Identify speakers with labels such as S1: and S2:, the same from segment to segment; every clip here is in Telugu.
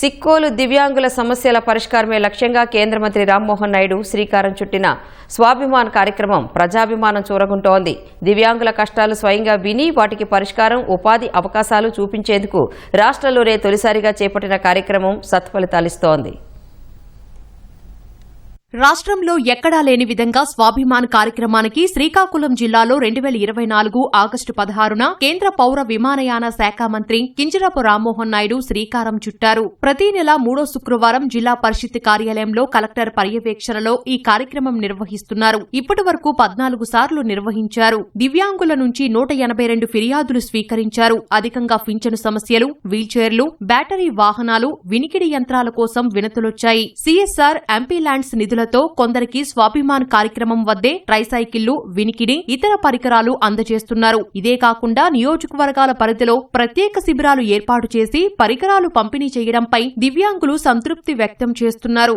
S1: సిక్కోలు దివ్యాంగుల సమస్యల పరిష్కారమే లక్ష్యంగా కేంద్ర మంత్రి రామ్మోహన్ నాయుడు శ్రీకారం చుట్టిన స్వాభిమాన్ కార్యక్రమం ప్రజాభిమానం చూరగుంటోంది. దివ్యాంగుల కష్టాలు స్వయంగా విని వాటికి పరిష్కారం ఉపాధి అవకాశాలు చూపించేందుకు రాష్ట్రంలోనే తొలిసారిగా చేపట్టిన కార్యక్రమం సత్ఫలితాలిస్తోంది.
S2: రాష్ట్రంలో ఎక్కడా లేని విధంగా స్వాభిమాన్ కార్యక్రమానికి శ్రీకాకుళం జిల్లాలో రెండు వేల ఇరవై నాలుగు ఆగస్టు పదహారున కేంద్ర పౌర విమానయాన శాఖ మంత్రి కింజరపు రామ్మోహన్ నాయుడు శ్రీకారం చుట్టారు. ప్రతి నెల మూడో శుక్రవారం జిల్లా పరిషత్ కార్యాలయంలో కలెక్టర్ పర్యవేక్షణలో ఈ కార్యక్రమం నిర్వహిస్తున్నారు. ఇప్పటి వరకు పద్నాలుగు సార్లు నిర్వహించారు. దివ్యాంగుల నుంచి నూట ఎనభై రెండు ఫిర్యాదులు స్వీకరించారు. అధికంగా పింఛను సమస్యలు వీల్చైర్లు బ్యాటరీ వాహనాలు వినికిడి యంత్రాల కోసం వినతులొచ్చాయి. సిఎస్ఆర్ ఎంపీ ల్యాండ్స్ నిధుల నిధులతో కొందరికి స్వాభిమాన్ కార్యక్రమం వద్దే ట్రైసైకిళ్ళు వినికిడి ఇతర పరికరాలు అందజేస్తున్నారు. ఇదే కాకుండా నియోజకవర్గాల పరిధిలో ప్రత్యేక శిబిరాలు ఏర్పాటు చేసి పరికరాలు పంపిణీ చేయడంపై దివ్యాంగులు సంతృప్తి వ్యక్తం చేస్తున్నారు.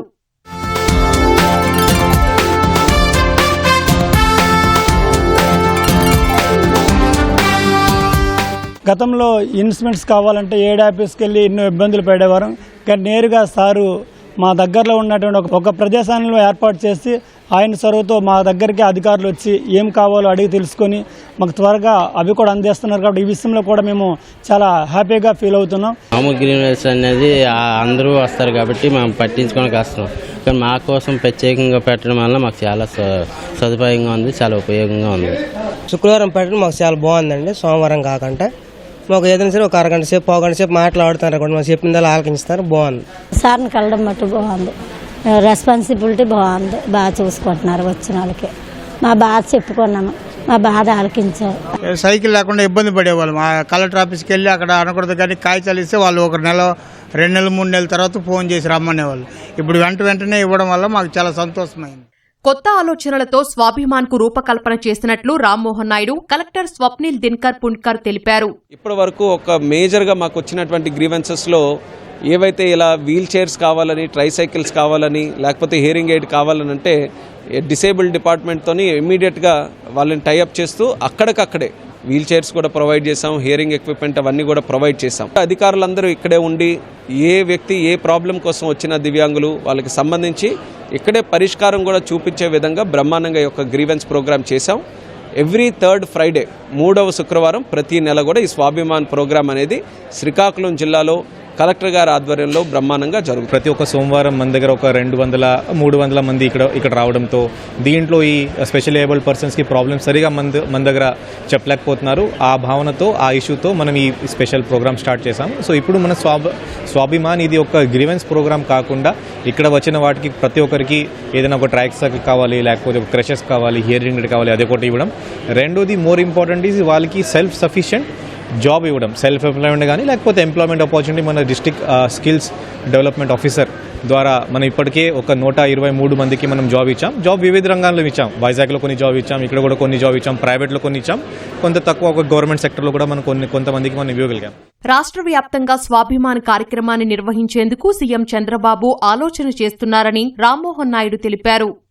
S3: గతంలో ఇన్స్ట్రుమెంట్స్ కావాలంటే ఏడాఫీస్కి వెళ్ళి ఎన్నో ఇబ్బందులు పడేవారు. కానీ నేరుగా సారు మా దగ్గరలో ఉన్నటువంటి ఒక ఒక ప్రదేశాన్ని ఏర్పాటు చేసి ఆయన చొరవతో మా దగ్గరికి అధికారులు వచ్చి ఏం కావాలో అడిగి తెలుసుకొని మాకు త్వరగా అవి కూడా అందిస్తున్నారు కాబట్టి ఈ విషయంలో కూడా మేము చాలా హ్యాపీగా ఫీల్ అవుతున్నాం.
S4: మామూలు గ్రీన్ వేల్స్ అనేది ఆ అందరూ వస్తారు కాబట్టి మేము పట్టించుకొని కష్టం. కానీ మా కోసం ప్రత్యేకంగా పెట్టడం వల్ల మాకు చాలా స- సదుపాయంగా ఉంది చాలా ఉపయోగంగా ఉంది.
S5: శుక్రవారం పెట్టడం మాకు చాలా బాగుందండి సోమవారం కాకుండా. మాకు ఏదైనా సరే ఒక అరగంట సేపు పావు గంట సేపు మాట్లాడుతున్నారు కూడా మాకు చెప్పిందలా ఆలకించుతారు. బాగుంది.
S6: సార్ని కలడం మట్టు బాగుంది. రెస్పాన్సిబిలిటీ బాగుంది. బాగా చూసుకుంటున్నారు వచ్చిన వాళ్ళకి. మా బాధ చెప్పుకున్నాము మా బాధ ఆలకించారు.
S7: సైకిల్ లేకుండా ఇబ్బంది పడేవాళ్ళం. ఆ కలెక్టర్ ఆఫీస్కి వెళ్ళి అక్కడ అనకూడదు కానీ కాగితాలు ఇస్తే వాళ్ళు ఒక నెల రెండు నెలలు మూడు నెలల తర్వాత ఫోన్ చేసి రమ్మనేవాళ్ళు. ఇప్పుడు వెంట వెంటనే ఇవ్వడం వల్ల మాకు చాలా సంతోషమైంది.
S2: కొత్త ఆలోచనలతో స్వాభిమాన్కు రూపకల్పన చేసినట్లు రామ్మోహన్ నాయుడు కలెక్టర్ స్వప్నిల్ దిన్కర్ పుణ్కర్ తెలిపారు.
S8: ఇప్పటి వరకు ఒక మేజర్గా మాకు వచ్చినటువంటి గ్రీవెన్సెస్లో ఏవైతే ఇలా వీల్ చైర్స్ కావాలని ట్రైసైకిల్స్ కావాలని లేకపోతే హియరింగ్ ఎయిడ్ కావాలని అంటే డిసేబుల్డ్ డిపార్ట్మెంట్తోని ఇమీడియట్గా వాళ్ళని టైఅప్ చేస్తూ అక్కడికక్కడే వీల్ చైర్స్ కూడా ప్రొవైడ్ చేసాం హియరింగ్ ఎక్విప్మెంట్ అవన్నీ కూడా ప్రొవైడ్ చేసాం అధికారులందరూ ఇక్కడే ఉండి ఏ వ్యక్తి ఏ ప్రాబ్లం కోసం వచ్చిన దివ్యాంగులు వాళ్ళకి సంబంధించి ఇక్కడే పరిష్కారం కూడా చూపించే విధంగా బ్రహ్మాండంగా యొక్క గ్రీవెన్స్ ప్రోగ్రామ్ చేశాం. ఎవ్రీ థర్డ్ ఫ్రైడే మూడవ శుక్రవారం ప్రతి నెల కూడా ఈ స్వాభిమాన్ ప్రోగ్రామ్ అనేది శ్రీకాకుళం జిల్లాలో కలెక్టర్ గారి ఆధ్వర్యంలో బ్రహ్మాండంగా జరుగుతుంది.
S9: ప్రతి ఒక్క సోమవారం మన దగ్గర ఒక రెండు వందల మూడు వందల మంది ఇక్కడ ఇక్కడ రావడంతో దీంట్లో ఈ స్పెషల్ ఏబుల్ పర్సన్స్కి ప్రాబ్లమ్ సరిగా మన మన దగ్గర చెప్పలేకపోతున్నారు. ఆ భావనతో ఆ ఇష్యూతో మనం ఈ స్పెషల్ ప్రోగ్రామ్ స్టార్ట్ చేసాం సో ఇప్పుడు మన స్వాభ స్వాభిమాన్ ఇది ఒక గ్రీవెన్స్ ప్రోగ్రామ్ కాకుండా ఇక్కడ వచ్చిన వాటికి ప్రతి ఒక్కరికి ఏదైనా ఒక ట్రాక్స్ కావాలి లేకపోతే ఒక క్రషెస్ కావాలి హియరింగ్ కావాలి అది ఒకటి ఇవ్వడం. రెండోది మోర్ ఇంపార్టెంట్ ఈజ్ వాళ్ళకి సెల్ఫ్ సఫిషియెంట్ జాబ్ ఇవ్వడం సెల్ఫ్ ఎంప్లాయ్మెంట్ కానీ లేకపోతే ఎంప్లాయ్మెంట్ ఆపర్చునిటీ మన డిస్టిక్ స్కిల్స్ డెవలప్మెంట్ ఆఫీసర్ ద్వారా మనం ఇప్పటికే ఒక నూట ఇరవై మూడు మందికి మనం జాబ్ ఇచ్చాం. జాబ్ వివిధ రంగాల్లో ఇచ్చాం. వైజాగ్లో కొన్ని జాబ్ ఇచ్చాం ఇక్కడ కూడా కొన్ని జాబ్ ఇచ్చాం ప్రైవేట్లో కొన్ని ఇచ్చాం. కొంత తక్కువ ఒక గవర్నమెంట్ సెక్టర్లో కూడా మనం కొన్ని కొంతమందికి మనం ఇవ్వగలిగాం.
S2: రాష్ట్ర వ్యాప్తంగా స్వాభిమాన కార్యక్రమాన్ని నిర్వహించేందుకు సీఎం చంద్రబాబు ఆలోచన చేస్తున్నారని రామ్మోహన్ నాయుడు తెలిపారు.